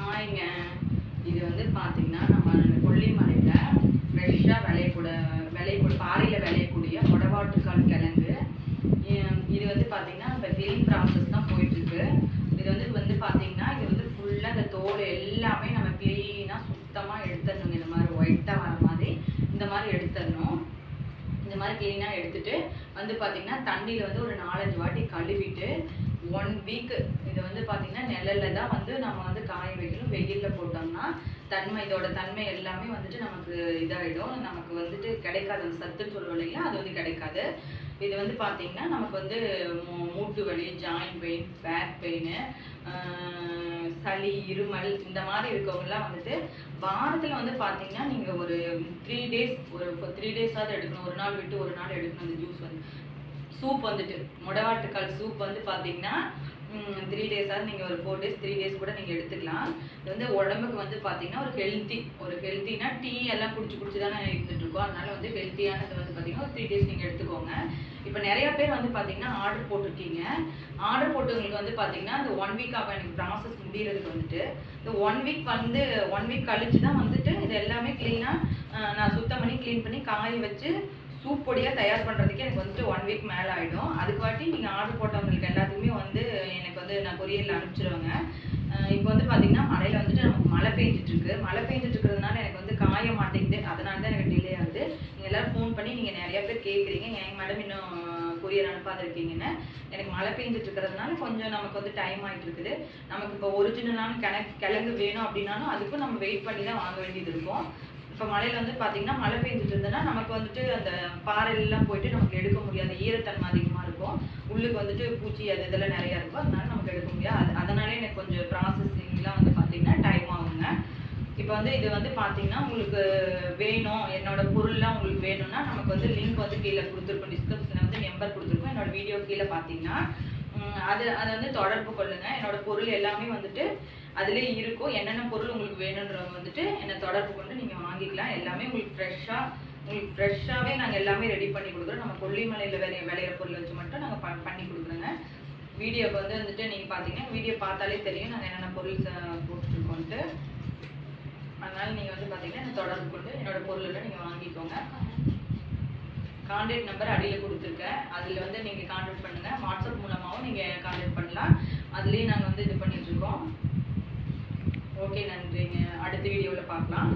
ஹாய்ங்க இது வந்து பார்த்தீங்கன்னா நம்ம கொல்லிமலையில் ஃப்ரெஷ்ஷாக விளையக்கூட விளையக்கூட பாறையில் விளையக்கூடிய மொடவாட்டுக்கால் கிழங்கு. இது வந்து பார்த்தீங்கன்னா இப்போ க்ளீன் ப்ராசஸ் தான் போயிட்டுருக்கு. இது வந்து வந்து பார்த்தீங்கன்னா இது வந்து ஃபுல்லாக இந்த தோல் எல்லாமே நம்ம க்ளீனாக சுத்தமாக எடுத்துடணும். இந்த மாதிரி ஒயிட்டாக வர மாதிரி இந்த மாதிரி எடுத்துடணும். இந்த மாதிரி க்ளீனாக எடுத்துகிட்டு வந்து பார்த்தீங்கன்னா தண்ணியில் வந்து ஒரு நாலஞ்சு வாட்டி கழுவிட்டு ஒன் வீக்கு இது வந்து பார்த்திங்கன்னா நிழலில் தான் வந்து நம்ம வந்து காய வைக்கணும். வெயிலில் போட்டோம்னா தன்மை இதோட தன்மை எல்லாமே வந்துட்டு நமக்கு இதாகிடும் நமக்கு வந்துட்டு கிடைக்காது. அந்த சத்துன்னு சொல்லுவோம் இல்லைங்களா? அது வந்து கிடைக்காது. இது வந்து பார்த்தீங்கன்னா நமக்கு வந்து மூட்டு வலி ஜாயிண்ட் பெயின் பேக் பெயின் சளி இருமல் இந்த மாதிரி இருக்கவங்கலாம் வந்துட்டு வாரத்தில் வந்து பார்த்தீங்கன்னா நீங்கள் ஒரு த்ரீ டேஸ் ஒரு த்ரீ டேஸாவது எடுக்கணும். ஒரு நாள் விட்டு ஒரு நாள் எடுக்கணும் அந்த ஜூஸ் வந்து. சூப் வந்துட்டு முடவாட்டுக்கால் சூப் வந்து பார்த்தீங்கன்னா த்ரீ டேஸாவது நீங்கள் ஒரு ஃபோர் டேஸ் த்ரீ டேஸ் கூட நீங்கள் எடுத்துக்கலாம். இது வந்து உடம்புக்கு வந்து பார்த்தீங்கன்னா ஒரு ஹெல்த்தி ஒரு ஹெல்த்தினா டீ எல்லாம் குடிச்சு குடிச்சு தானே இருந்துட்டு இருக்கோம். அதனால வந்து ஹெல்த்தியானது வந்து பார்த்தீங்கன்னா ஒரு த்ரீ டேஸ் நீங்கள் எடுத்துக்கோங்க. இப்போ நிறைய பேர் வந்து பார்த்தீங்கன்னா ஆர்டர் போட்டிருக்கீங்க. ஆர்டர் போட்டவங்களுக்கு வந்து பார்த்தீங்கன்னா இந்த ஒன் வீக் ஆகும் எனக்கு ப்ராசஸ் முடிகிறதுக்கு வந்துட்டு இந்த ஒன் வீக் வந்து ஒன் வீக் கழிச்சு தான் வந்துட்டு இது எல்லாமே க்ளீனாக நான் சுத்தம் பண்ணி க்ளீன் பண்ணி காய வச்சு சூப் பொடியாக தயார் பண்ணுறதுக்கு எனக்கு வந்துட்டு ஒன் வீக் மேலே ஆகிடும் அதுக்கு வாட்டி நீங்கள் ஆர்டர் போட்டவங்களுக்கு எல்லாத்துக்குமே வந்து எனக்கு வந்து நான் கொரியரில் அனுப்பிச்சிடுவேங்க இப்போ வந்து பார்த்தீங்கன்னா மழையில் வந்துட்டு நமக்கு மழை பெஞ்சிட்ருக்கு மழை பெஞ்சிட்டு இருக்கிறதுனால எனக்கு வந்து காய மாட்டேங்குது. அதனால தான் எனக்கு டிலே ஆகுது. நீங்கள் எல்லோரும் ஃபோன் பண்ணி நீங்கள் நிறையா பேர் கேட்குறீங்க ஏன் மேடம் இன்னும் கொரியர் அனுப்பாதிருக்கீங்கன்னு. எனக்கு மழை பெஞ்சிட்டு இருக்கிறதுனால கொஞ்சம் நமக்கு வந்து டைம் ஆகிட்டு இருக்குது நமக்கு இப்போ ஒரிஜினலான கிணக்கு கிழங்கு வேணும் அப்படின்னாலும் அதுக்கும் நம்ம வெயிட் பண்ணி தான் வாங்க வேண்டியது இருக்கும். இப்போ மழையில் வந்து பார்த்தீங்கன்னா மழை பெஞ்சிட்டு இருந்ததுன்னா நமக்கு வந்துட்டு அந்த பாறையிலலாம் போயிட்டு நமக்கு எடுக்க முடியாது. ஈரத்தன்மை அதிகமாக இருக்கும். உள்ளுக்கு வந்துட்டு பூச்சி அது இதெல்லாம் நிறையா இருக்கும். அதனால நமக்கு எடுக்க முடியாது. அது அதனாலே எனக்கு கொஞ்சம் ப்ராசஸிங்லாம் வந்து பார்த்தீங்கன்னா டைம் ஆகுங்க. இப்போ வந்து இது வந்து பார்த்தீங்கன்னா உங்களுக்கு வேணும். என்னோட பொருள்லாம் உங்களுக்கு வேணும்னா நமக்கு வந்து லிங்க் வந்து கீழே கொடுத்துருக்கோம். டிஸ்கிரிப்ஷனில் வந்து நம்பர் கொடுத்துருக்கோம். என்னோட வீடியோ கீழே பார்த்தீங்கன்னா அது அதை வந்து தொடர்பு கொள்ளுங்கள் என்னோட பொருள் எல்லாமே வந்துட்டு அதிலே இருக்கும். என்னென்ன பொருள் உங்களுக்கு வேணுன்றவங்க வந்துட்டு என்னை தொடர்பு கொண்டு நீங்கள் வாங்கிக்கலாம். எல்லாமே உங்களுக்கு ஃப்ரெஷ்ஷாக உங்களுக்கு ஃப்ரெஷ்ஷாகவே நாங்கள் எல்லாமே ரெடி பண்ணி கொடுக்குறோம். நம்ம கொல்லிமலையில் விளைய விளையிற பொருள் வச்சு மட்டும் நாங்கள் ப பண்ணி கொடுக்குறோங்க. வீடியோக்கு வந்து வந்துட்டு நீங்கள் பார்த்தீங்கன்னா வீடியோ பார்த்தாலே தெரியும் நாங்கள் என்னென்ன பொருள் ச- போட்டுருக்கோன்ட்டு. நீங்கள் வந்து பார்த்தீங்கன்னா என்னை தொடர்பு கொண்டு என்னோட பொருளெல்லாம் நீங்கள் வாங்கிக்கோங்க. கான்டாக்ட் நம்பர் அடியில் கொடுத்துருக்கேன். அதில் வந்து நீங்கள் கான்டாக்ட் பண்ணுங்கள் வாட்ஸ்அப் மூலமாகவும் நீங்கள் கான்டாக்ட் பண்ணலாம். அதுலேயும் நாங்கள் வந்து இது பண்ணிகிட்ருக்கோம் ஓகே நன்றிங்க. அடுத்த வீடியோவில் பார்க்கலாம்.